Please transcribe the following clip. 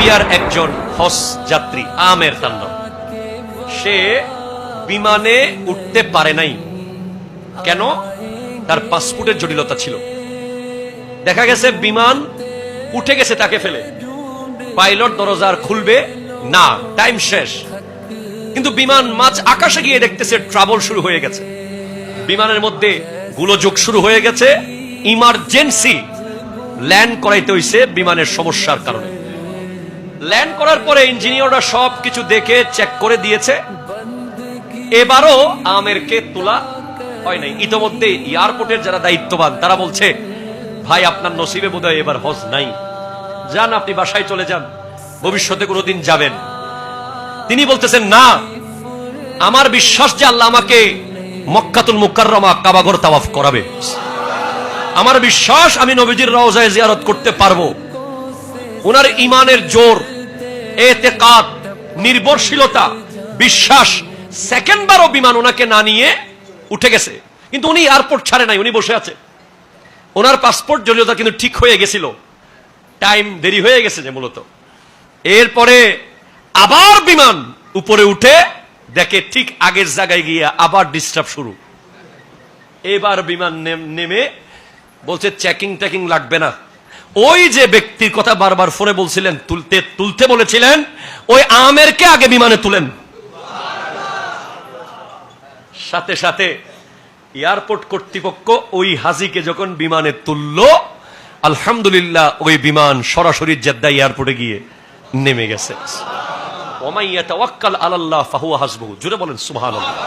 আরবিয়ার একজন হজ যাত্রী, আমের তার নাম সে বিমানে উঠতে পারে নাই। কেন? তার পাসপোর্টের জটিলতা ছিল। দেখা গেছে বিমান উঠে গেছে তাকে ফেলে। পাইলট দরজার খুলবে না, টাইম শেষ। কিন্তু বিমান মাঝ আকাশে গিয়ে দেখতেছে ট্রাভেল শুরু হয়ে গেছে। বিমানের মধ্যে গোলযোগ শুরু হয়ে গেছে। ইমার্জেন্সি ল্যান্ড করাইতে হইছে বিমানের সমস্যার কারণে। ল্যান্ড করার পরে ইঞ্জিনিয়াররা সব কিছু দেখে চেক করে দিয়েছে। এবারও আমেরকে তোলা হয় নাই। ইতোমধ্যে এয়ারপোর্টের যারা দায়িত্ববান, তারা বলছে, ভাই, আপনার নসিবে বোধহয় এবার হজ নাই। যান, আপনি বাসায় চলে যান। ভবিষ্যতে কোনোদিন যাবেন। তিনি বলতেছেন, না, আমার বিশ্বাস যে আল্লাহ আমাকে মক্কাতুল মুকাররমা কাবাগর তাওয়াফ করাবে। আমার বিশ্বাস আমি নবীজির রওজায় জিয়ারত করতে পারব। ওনার ইমানের জোর এতেকাত নির্ভরশীলতা, বিশ্বাস সেকেন্ড বারও বিমান ওনাকে না নিয়ে উঠে গেছে। কিন্তু উনি এয়ারপোর্ট ছাড়ে নাই, উনি বসে আছে। ওনার পাসপোর্ট জড়িয়তা কিন্তু ঠিক হয়ে গেছিল। টাইম দেরি হয়ে গেছে যে মূলত। এরপরে আবার বিমান উপরে উঠে দেখে ঠিক আগের জায়গায় গিয়ে আবার ডিস্টার্ব শুরু। এবার বিমান নেমে বলছে চেকিং টেকিং লাগবে না। ওই যে ব্যক্তির কথা বারবার ফোনে বলছিলেন, তুলতে তুলতে বলেছিলেন, ওই আমেরকে আগে বিমানে তুলেন। সাথে সাথে এয়ারপোর্ট কর্তৃপক্ষ ওই হাজিকে যখন বিমানে তুলল, আলহামদুলিল্লাহ ওই বিমান সরাসরি জেদ্দা এয়ারপোর্টে গিয়ে নেমে গেছে। ওমাইয়া তাওয়াক্কাল আলাল্লাহ ফাহুয়া হাসবহু। জুড়ে বলেন, সুবহানাল্লাহ।